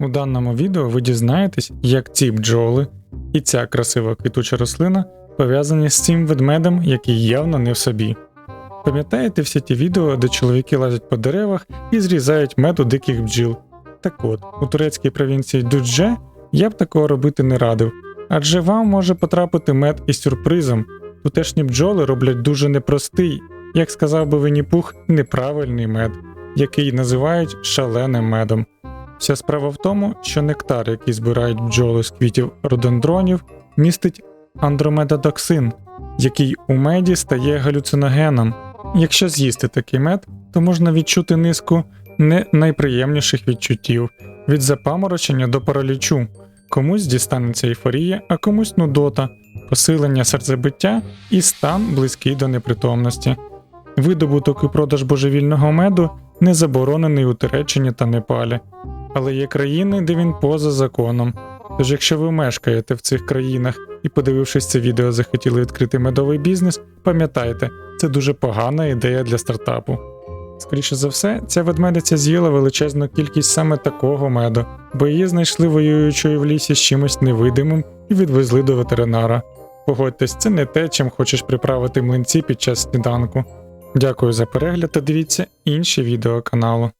У даному відео ви дізнаєтесь, як ці бджоли і ця красива квітуча рослина пов'язані з цим ведмедем, який явно не в собі. Пам'ятаєте всі ті відео, де чоловіки лазять по деревах і зрізають мед у диких бджіл? Так от, у турецькій провінції Дудже я б такого робити не радив, адже вам може потрапити мед із сюрпризом. Тутешні бджоли роблять дуже непростий, як сказав би Винні-Пух, неправильний мед, який називають шаленим медом. Вся справа в тому, що нектар, який збирають бджоли з квітів рододендронів, містить андромедадоксин, який у меді стає галюциногеном. Якщо з'їсти такий мед, то можна відчути низку не найприємніших відчуттів від запаморочення до паралічу. Комусь дістанеться ейфорія, а комусь нудота, посилення серцебиття і стан близький до непритомності. Видобуток і продаж божевільного меду не заборонений у Туреччині та Непалі, але є країни, де він поза законом. Тож, якщо ви мешкаєте в цих країнах і, подивившись це відео, захотіли відкрити медовий бізнес, пам'ятайте, це дуже погана ідея для стартапу. Скоріше за все, ця ведмедиця з'їла величезну кількість саме такого меду, бо її знайшли воюючою в лісі з чимось невидимим і відвезли до ветеринара. Погодьтесь, це не те, чим хочеш приправити млинці під час сніданку. Дякую за перегляд та дивіться інші відео каналу.